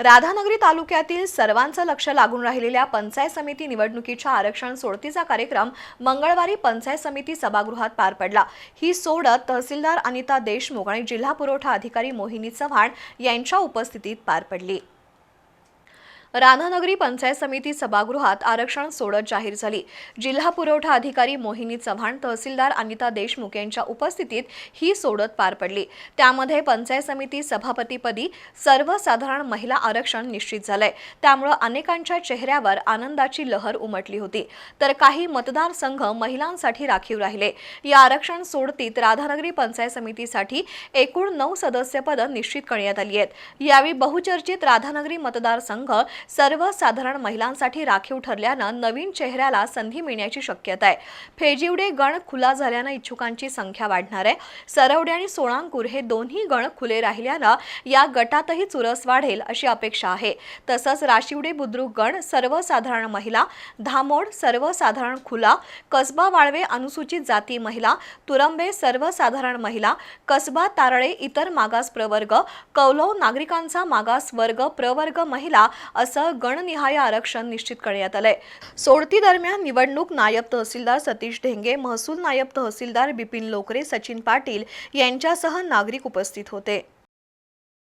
राधानगरी तालुक्यातील सर्वांचं लक्ष लागून राहिलेल्या पंचायत समिती निवडणुकीच्या आरक्षण सोडतीचा कार्यक्रम मंगळवारी पंचायत समिती सभागृहात पार पडला. ही सोडत तहसीलदार अनिता देशमुख आणि जिल्हा पुरवठा अधिकारी मोहिनी चव्हाण यांच्या उपस्थितीत पार पडली. राधानगरी पंचायत समिती सभागृहात आरक्षण सोडत जाहीर झाली. जिल्हा पुरवठा अधिकारी मोहिनी चव्हाण तहसीलदार अनिता देशमुख यांच्या उपस्थितीत ही सोडत पार पडली. त्यामध्ये पंचायत समिती सभापतीपदी सर्वसाधारण महिला आरक्षण निश्चित झालंय. त्यामुळं अनेकांच्या चेहऱ्यावर आनंदाची लहर उमटली होती. तर काही मतदारसंघ महिलांसाठी राखीव राहिले. या आरक्षण सोडतीत राधानगरी पंचायत समितीसाठी एकूण नऊ सदस्यपदं निश्चित करण्यात आली आहेत. यावेळी बहुचर्चित राधानगरी मतदारसंघ सर्वसाधारण महिलांसाठी राखीव ठरल्यानं नवीन चेहऱ्याला संधी मिळण्याची शक्यता आहे. फेजिवडे गण खुला झाल्यानं इच्छुकांची संख्या वाढणार आहे. सरवडे आणि सोळांकूर हे दोन्ही गण खुले राहिल्यानं या गटातही चुरस वाढेल अशी अपेक्षा आहे. तसंच राशिवडे बुद्रुक गण सर्वसाधारण महिला धामोड सर्वसाधारण खुला कसबा वाळवे अनुसूचित जाती महिला तुरंबे सर्वसाधारण महिला कसबा तारळे इतर मागास प्रवर्ग कौलव नागरिकांचा मागास वर्ग प्रवर्ग महिला असं असं गणनिहाय आरक्षण निश्चित करण्यात आलंय. सोडती दरम्यान निवडणूक नायब तहसीलदार सतीश ढेंगे महसूल नायब तहसीलदार बिपिन लोकरे सचिन पाटील यांच्यासह नागरिक उपस्थित होते.